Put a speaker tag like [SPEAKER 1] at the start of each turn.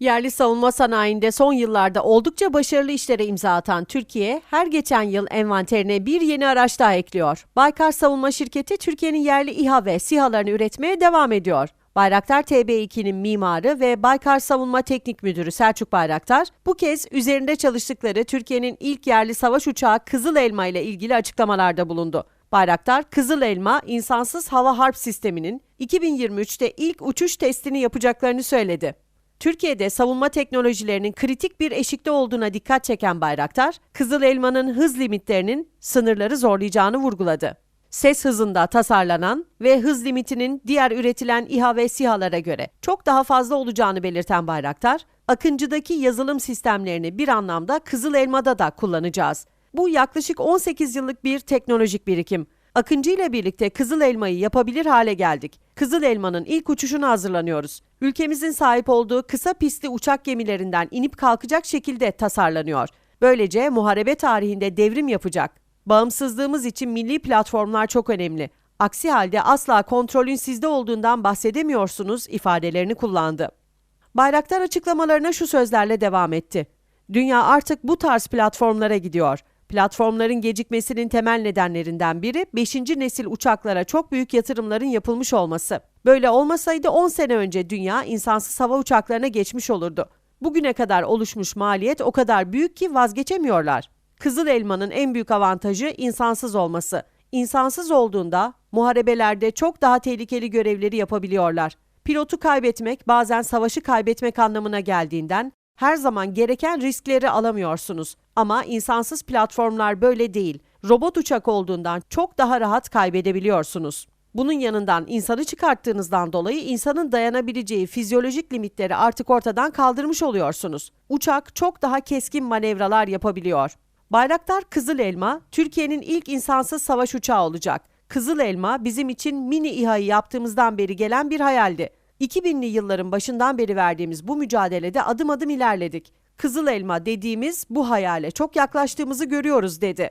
[SPEAKER 1] Yerli savunma sanayinde son yıllarda oldukça başarılı işlere imza atan Türkiye, her geçen yıl envanterine bir yeni araç daha ekliyor. Baykar Savunma Şirketi Türkiye'nin yerli İHA ve SİHA'larını üretmeye devam ediyor. Bayraktar TB2'nin mimarı ve Baykar Savunma Teknik Müdürü Selçuk Bayraktar, bu kez üzerinde çalıştıkları Türkiye'nin ilk yerli savaş uçağı Kızıl Elma ile ilgili açıklamalarda bulundu. Bayraktar, Kızıl Elma insansız hava harp sisteminin 2023'te ilk uçuş testini yapacaklarını söyledi. Türkiye'de savunma teknolojilerinin kritik bir eşikte olduğuna dikkat çeken Bayraktar, Kızıl Elma'nın hız limitlerinin sınırları zorlayacağını vurguladı. Ses hızında tasarlanan ve hız limitinin diğer üretilen İHA ve SİHA'lara göre çok daha fazla olacağını belirten Bayraktar, Akıncı'daki yazılım sistemlerini bir anlamda Kızıl Elma'da da kullanacağız. Bu yaklaşık 18 yıllık bir teknolojik birikim. Akıncı ile birlikte Kızıl Elma'yı yapabilir hale geldik. Kızıl Elma'nın ilk uçuşuna hazırlanıyoruz. Ülkemizin sahip olduğu kısa pistli uçak gemilerinden inip kalkacak şekilde tasarlanıyor. Böylece muharebe tarihinde devrim yapacak. Bağımsızlığımız için milli platformlar çok önemli. Aksi halde asla kontrolün sizde olduğundan bahsedemiyorsunuz ifadelerini kullandı. Bayraktar açıklamalarına şu sözlerle devam etti. Dünya artık bu tarz platformlara gidiyor. Platformların gecikmesinin temel nedenlerinden biri 5. nesil uçaklara çok büyük yatırımların yapılmış olması. Böyle olmasaydı 10 sene önce dünya insansız hava uçaklarına geçmiş olurdu. Bugüne kadar oluşmuş maliyet o kadar büyük ki vazgeçemiyorlar. Kızıl elmanın en büyük avantajı insansız olması. İnsansız olduğunda muharebelerde çok daha tehlikeli görevleri yapabiliyorlar. Pilotu kaybetmek bazen savaşı kaybetmek anlamına geldiğinden her zaman gereken riskleri alamıyorsunuz. Ama insansız platformlar böyle değil. Robot uçak olduğundan çok daha rahat kaybedebiliyorsunuz. Bunun yanından insanı çıkarttığınızdan dolayı insanın dayanabileceği fizyolojik limitleri artık ortadan kaldırmış oluyorsunuz. Uçak çok daha keskin manevralar yapabiliyor. Bayraktar Kızıl Elma, Türkiye'nin ilk insansız savaş uçağı olacak. Kızıl Elma bizim için mini İHA'yı yaptığımızdan beri gelen bir hayaldi. 2000'li yılların başından beri verdiğimiz bu mücadelede adım adım ilerledik. Kızıl Elma dediğimiz bu hayale çok yaklaştığımızı görüyoruz dedi.